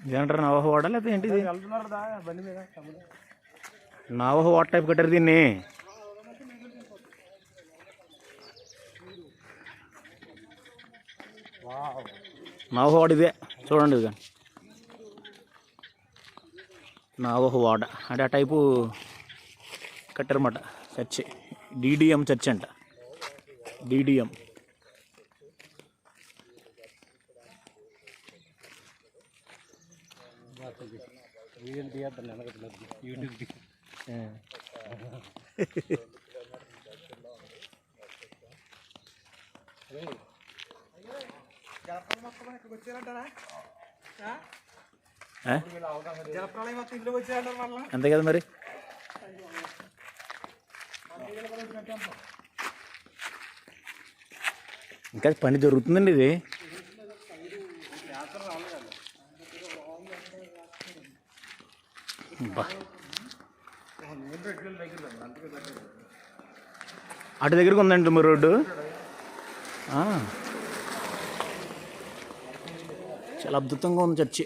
ఇదేంటారు నవహ వాడ లేకపోతే ఏంటిది? వెళ్తున్నారు బండి మీద నవహ వాట్ టైప్ కట్టారు దీన్ని. వావ్. నవహ వాడ ఇదే చూడండి ఇది నవహ వాడ అంటే ఆ type కట్టారన్నమాట. Church. D D M church అంట. D D M. యూట్యూబ్ జలప్రలయం మొత్తం వచ్చారంటారు అంతే కదా మరి? ఇంకా పని జరుగుతుందండి ఇది. అటు దగ్గరకు ఉందండి మరి రోడ్డు ఆ. చాలా అద్భుతంగా ఉంది చర్చి.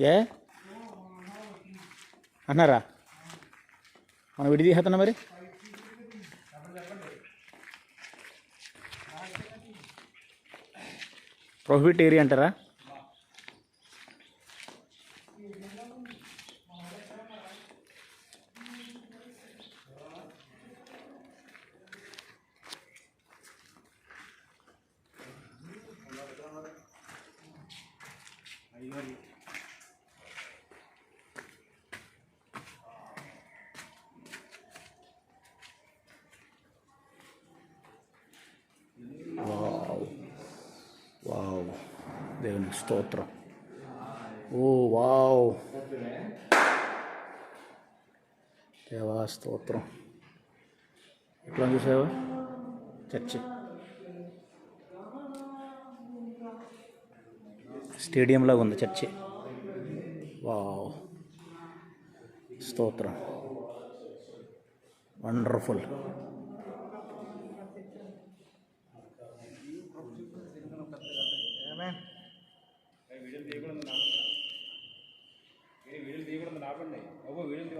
ఏ? అన్నారా? మనం విడి మరి? ప్రొహిబిట్ ఏరియా అంటారా వావ్ దేవుని స్తోత్రం. ఓ వావ్. దేవా స్తోత్రం. ఎట్లా చూసావా? చర్చి. స్టేడియంలాగా ఉంది చర్చి. వావ్. స్తోత్రం. వండర్ఫుల్. Amen. వీడియోలు తీయకూడదు నాపండి వీడియోలు తీయకూడదు నాపండి. బాబు వీడియోలు